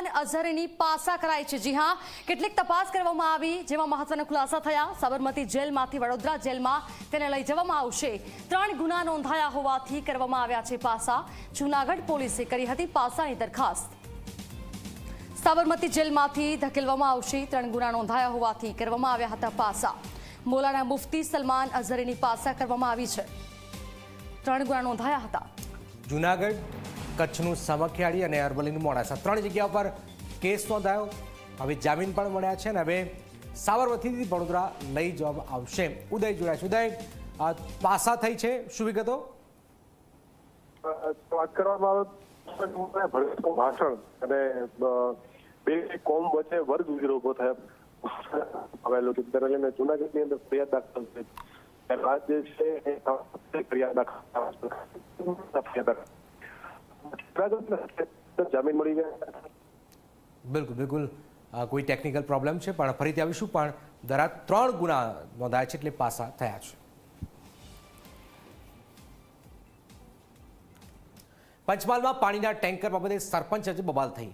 સલમાન અઝહરની પાસા કરાઈ છે. જી હા, કેટલીક તપાસ કરવામાં આવી જેમાં મહત્વના ખુલાસા થયા. સાબરમતી જેલમાંથી વડોદરા જેલમાં તેને લઈ જવામાં આવશે. ત્રણ ગુના નોંધાયા હોવાથી કરવામાં આવ્યા છે પાસા. જૂનાગઢ પોલીસે કરી હતી પાસાની દરખાસ્ત. સાબરમતી જેલમાંથી ધકેલવામાં આવશે. ત્રણ ગુના નોંધાયા હોવાથી કરવામાં આવ્યા હતા પાસા. મોલાના મુફતી સલમાન અઝહરીની પાસા કરવામાં આવી છે. ત્રણ ગુના નોંધાયા હતા. જુનાગઢ કચ્છનું સામખિયાળી અને અરવલ્લીનું મોડાસા. ત્રણ જગ્યા પર કેસ નોંધાયો. હવે જામીન પણ મળ્યા છે અને હવે સાબરમતીથી વડોદરા લઈ જવામાં આવશે. ઉદય જોડાય છે. ઉદય પાસા થઈ છે. શું વિગતો? વાત કરવામાં આવે ભાષણ અને બે કોમ વચ્ચે વર્ગ વિરોધ ઊભો થયો. આવેલો છે લઈને જુનાગઢની અંદર ફરિયાદ દાખલ થઈ. છે ફરિયાદ દાખલ ફરિયાદ દાખલ. જામીન મળી ગયા બિલકુલ બિલકુલ. કોઈ ટેકનિકલ પ્રોબ્લેમ છે, પણ ફરીથી આવીશું, પણ દરા ત્રણ ગુના નોંધાયા છે એટલે પાસા થયા છે. પંચમહાલમાં પાણીના ટેન્કર બાબતે સરપંચ જ બબાલ થઈ.